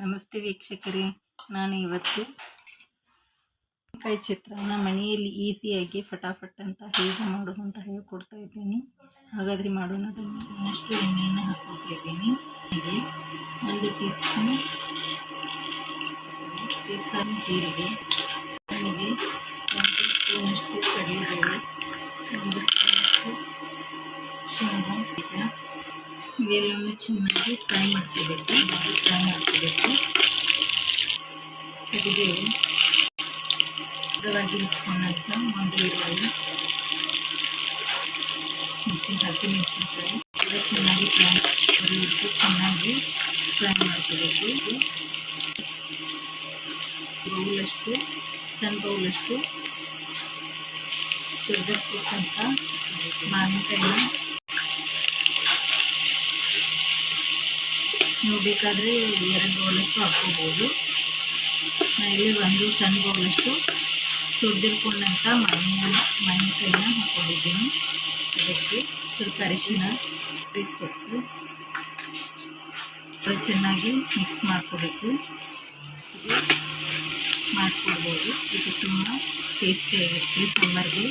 ನಮಸ್ತೆ ವೀಕ್ಷಕರೇ, ನಾನು ಇವತ್ತು ಕಾಯಿ ಚಿತ್ರಾನ್ನ ಮನೆಯಲ್ಲಿ ಈಸಿಯಾಗಿ ಫಟಾಫಟ್ ಅಂತ ಹೇಗೆ ಮಾಡೋದು ಅಂತ ಹೇಳ್ಕೊಡ್ತಾ ಇದ್ದೀನಿ. ಹಾಗಾದರೆ ಮಾಡೋಣ ಅಷ್ಟು ಎಣ್ಣೆಯನ್ನು ಹಾಕ್ಕೊಳ್ತಾ ಇದ್ದೀನಿ. ಇದು ಒಂದು ಟೀ ಸ್ಪೂನ್ ಟೀ ಸ್ಪೂನ್ ಜೀರಿಗೆ ಆಮೇಲೆ ಒಂದು ಸ್ಪೂನಷ್ಟು ಕಡಲೆಬೇಳೆ ಒಂದು ಸ್ಪೂನಷ್ಟು ಶೇಂಗಾ ಬೀಜ, ಇವೆಲ್ಲವನ್ನು ಚೆನ್ನಾಗಿ ಫ್ರೈ ಮಾಡ್ಕೋಬೇಕು. ಫ್ರೈ ಮಾಡ್ಕೋಬೇಕು ತೆಗೆದು ಹದವಾಗಿ ಇಟ್ಕೊಂಡಂತ ಒಂದು ಈರುಳ್ಳಿ ಮೆಣಸಿನ್ಕಾಯಿ ಮೆಣಸಿನ್ಕಾಯಿ ಎಲ್ಲ ಚೆನ್ನಾಗಿ ಫ್ರೈ ಇಟ್ಟು ಚೆನ್ನಾಗಿ ಫ್ರೈ ಮಾಡ್ಕೋಬೇಕು ಬೌಲಷ್ಟು ಸಣ್ಣ ಬೌಲಷ್ಟು ಅಂತ ಮಾವಿನಕಾಯಿನ ನೀವು ಬೇಕಾದರೆ ಎರಡು ಬೌಲಷ್ಟು ಹಾಕ್ಕೋಬೋದು ಇಲ್ಲಿ ಒಂದು ಸಣ್ಣ ಬೌಲಷ್ಟು ತುರಿದಿರ್ಕೊಂಡಂಥ ಮಾವಿನಕಾಯಿನ ಹಾಕ್ಕೊಂಡಿದ್ದೀನಿ ಅದಕ್ಕೆ ಸ್ವಲ್ಪ ಅರಿಶಿನ ಅದು ಚೆನ್ನಾಗಿ ಮಿಕ್ಸ್ ಮಾಡ್ಕೋಬೇಕು. ಮಾಡ್ಕೊಡ್ಬೋದು ಇದು ತುಂಬ ಟೇಸ್ಟಿಯಾಗಿರುತ್ತೆ ಸಾಂಬಾರಿಗೆ.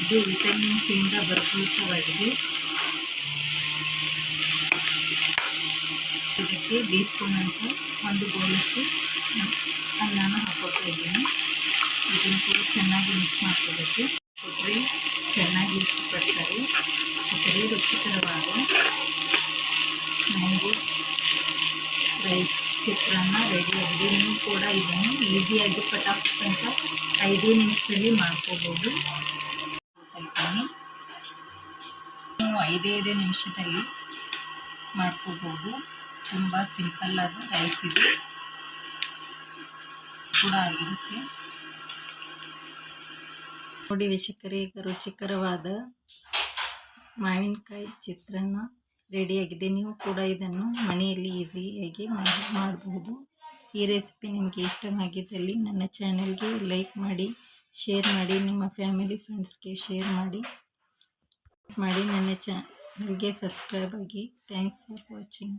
ಇದು ವಿಟಮಿನ್ಸಿಂದ ಭರಪೂರವಾಗಿದೆ ಇದಕ್ಕೆ ಅಂತ ಒಂದು ಗೋಲಕ್ಕೆ ಅನ್ನನ ಹಾಕೋತಾ ಇದ್ದೀನಿ. ಇದನ್ನು ಕೂಡ ಚೆನ್ನಾಗಿ ಮಿಕ್ಸ್ ಮಾಡ್ಕೋಬೇಕು. ಕೊಬ್ಬರಿ ಚೆನ್ನಾಗಿ ಇಷ್ಟಪಡ್ತಾರೆ ಸಕ್ಕರೆ ರುಚಿಕರವಾದ ಮ್ಯಾಂಗೋ ರೈಸ್ ಚಿತ್ರಾನ್ನ ರೆಡಿಯಾಗಿದೆ ನೀವು ಕೂಡ ಇದನ್ನು ಈಸಿಯಾಗಿ ಪಟಾಪಟ್ ಅಂತ ಐದೇ ನಿಮಿಷದಲ್ಲಿ ಮಾಡ್ಕೋಬೋದು. ಐದೇ ಐದೇ ನಿಮಿಷದಲ್ಲಿ ಮಾಡ್ಕೋಬೋದು. ತುಂಬ ಸಿಂಪಲ್ ಆದ ರೈಸ್ ಇದು ಕೂಡ ಆಗಿರುತ್ತೆ. ನೋಡಿ ವೀಕ್ಷಕರೇ ರುಚಿಕರವಾದ ಮಾವಿನಕಾಯಿ ಚಿತ್ರಾನ್ನ ರೆಡಿಯಾಗಿದೆ ನೀವು ಕೂಡ ಇದನ್ನು ಮನೆಯಲ್ಲಿ ಈಸಿಯಾಗಿ ಮಾಡಿ ಮಾಡಬಹುದು ಈ ರೆಸಿಪಿ ನಿಮಗೆ ಇಷ್ಟವಾಗಿದ್ದಲ್ಲಿ ನನ್ನ ಚಾನಲ್ಗೆ ಲೈಕ್ ಮಾಡಿ ಶೇರ್ ಮಾಡಿ, ನಿಮ್ಮ ಫ್ಯಾಮಿಲಿ ಫ್ರೆಂಡ್ಸ್ಗೆ ಶೇರ್ ಮಾಡಿ. ಮಾಡಿ, ನನ್ನ ಚಾನಲ್ಗೆ ಸಬ್ಸ್ಕ್ರೈಬ್ ಆಗಿ. Thanks for watching